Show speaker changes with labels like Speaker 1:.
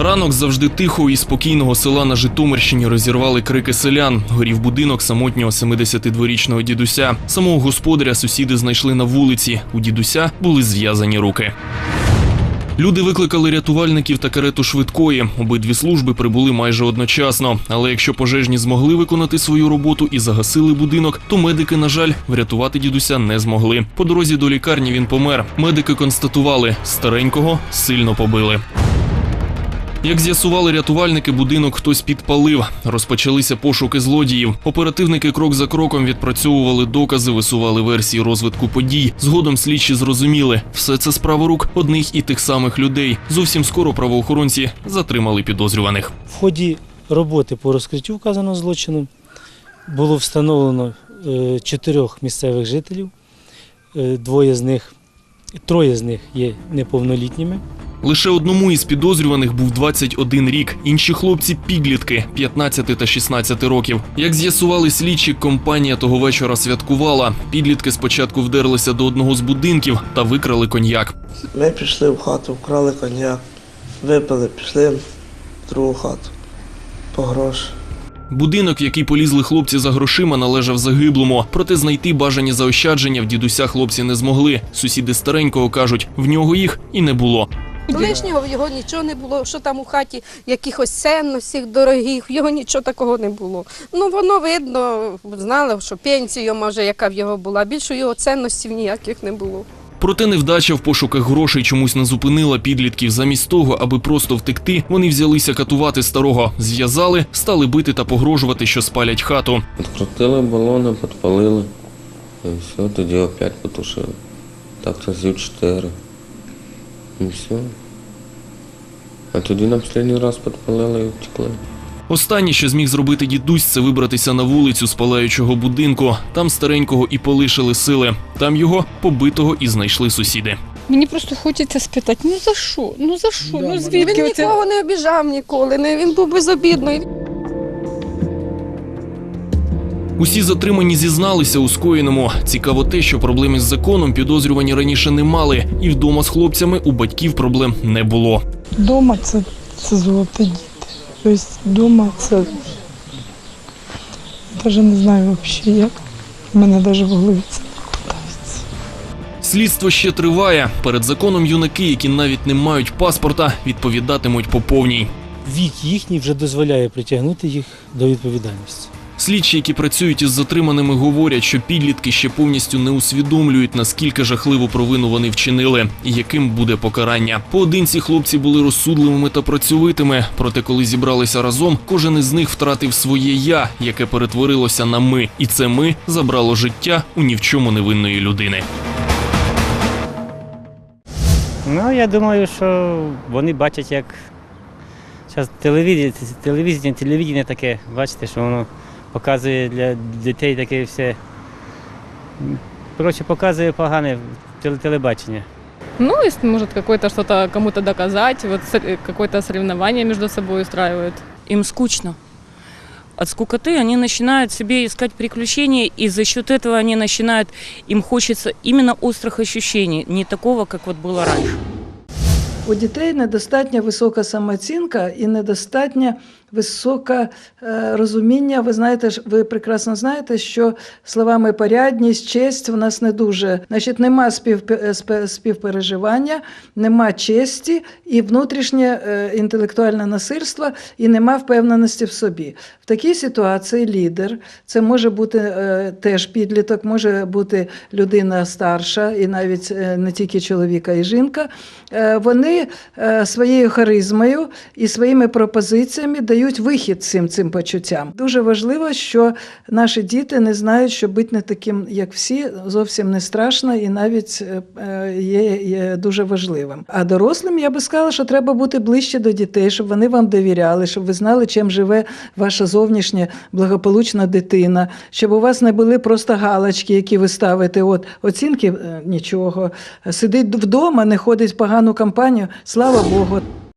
Speaker 1: Ранок завжди тихого і спокійного села на Житомирщині розірвали крики селян. Горів будинок самотнього 72-річного дідуся. Самого господаря сусіди знайшли на вулиці. У дідуся були зв'язані руки. Люди викликали рятувальників та карету швидкої. Обидві служби прибули майже одночасно. Але якщо пожежні змогли виконати свою роботу і загасили будинок, то медики, на жаль, врятувати дідуся не змогли. По дорозі до лікарні він помер. Медики констатували, старенького сильно побили. Як з'ясували рятувальники, будинок хтось підпалив. Розпочалися пошуки злодіїв. Оперативники крок за кроком відпрацьовували докази, висували версії розвитку подій. Згодом слідчі зрозуміли, все це справа рук одних і тих самих людей. Зовсім скоро правоохоронці затримали підозрюваних.
Speaker 2: В ході роботи по розкриттю вказаного злочину було встановлено е, чотирьох місцевих жителів. Е, Двоє з них, троє з них є неповнолітніми.
Speaker 1: Лише одному із підозрюваних був 21 рік. Інші хлопці підлітки 15 та 16 років. Як з'ясували слідчі, компанія того вечора святкувала. Підлітки спочатку вдерлися до одного з будинків та викрали коньяк.
Speaker 3: Ми пішли в хату, вкрали коньяк, випили, пішли в другу хату по гроші.
Speaker 1: Будинок, в який полізли хлопці за грошима, належав загиблому. Проте знайти бажані заощадження в дідуся хлопці не змогли. Сусіди старенького кажуть, в нього їх і не було.
Speaker 4: Лишнього в його нічого не було, що там у хаті якихось цінностей дорогих, в його нічого такого не було. Ну воно видно, знали, що пенсія, може, яка в його була, більше його цінностей ніяких не було.
Speaker 1: Проте невдача в пошуках грошей чомусь не зупинила підлітків. Замість того, аби просто втекти, вони взялися катувати старого, зв'язали, стали бити та погрожувати, що спалять хату.
Speaker 5: Підкрутили балони, підпалили. І все, тоді опять потушили. Так разів чотири. І все. А тоді на останній раз підпалили і втекли.
Speaker 1: Останнє, що зміг зробити дідусь, це вибратися на вулицю з палаючого будинку. Там старенького і полишили сили. Там його побитого і знайшли сусіди.
Speaker 6: Мені просто хочеться спитати, ну за що? Ну за що? Ну
Speaker 4: Він
Speaker 6: звідки оце?
Speaker 4: нікого не обіжав ніколи, не, він був безобідний.
Speaker 1: Усі затримані зізналися у скоєному. Цікаво те, що проблеми з законом підозрювані раніше не мали, і вдома з хлопцями у батьків проблем не було.
Speaker 7: Дома це, це золоті діти. есть вдома це навіть не знаю взагалі як. У мене навіть в голові це не вкладається.
Speaker 1: Слідство ще триває. Перед законом юнаки, які навіть не мають паспорта, відповідатимуть по повній.
Speaker 2: Вік їхній вже дозволяє притягнути їх до відповідальності.
Speaker 1: Слідчі, які працюють із затриманими, говорять, що підлітки ще повністю не усвідомлюють, наскільки жахливу провину вони вчинили і яким буде покарання. Поодинці хлопці були розсудливими та працьовитими. Проте, коли зібралися разом, кожен із них втратив своє я, яке перетворилося на ми, і це ми забрало життя у ні в чому невинної людини.
Speaker 8: Ну, я думаю, що вони бачать, як зараз телевізія, телевізія, телевізія таке, бачите, що воно показує для дітей таке все. м, Коротше, показує погане теле- телебачення.
Speaker 6: Ну, если может какое-то что-то кому-то доказать, вот с- э, какое-то соревнование между собой устраивают.
Speaker 9: им скучно. От скукоты они начинают себе искать приключения, и за счет этого они начинают, им хочется именно острых ощущений, не такого, как вот было раньше.
Speaker 10: У дітей недостатньо висока самооцінка і недостатньо високе е, розуміння. Ви знаєте, ж- ви прекрасно знаєте, що словами порядність, честь в нас не дуже. Значить, нема спів, співпереживання, нема честі і внутрішнє е, інтелектуальне насильство, і нема впевненості в собі. В такій ситуації лідер це може бути е, теж підліток, може бути людина старша, і навіть е, не тільки чоловіка і жінка. Е, Е, своєю харизмою і своїми пропозиціями дають вихід цим цим почуттям. Дуже важливо, що наші діти не знають, що бути не таким, як всі, зовсім не страшно і навіть е, є, є дуже важливим. А дорослим я би сказала, що треба бути ближче до дітей, щоб вони вам довіряли, щоб ви знали, чим живе ваша зовнішня благополучна дитина, щоб у вас не були просто галочки, які ви ставите. От оцінки е, нічого. Сидить вдома, не ходить в погану компанію. Слава Богу.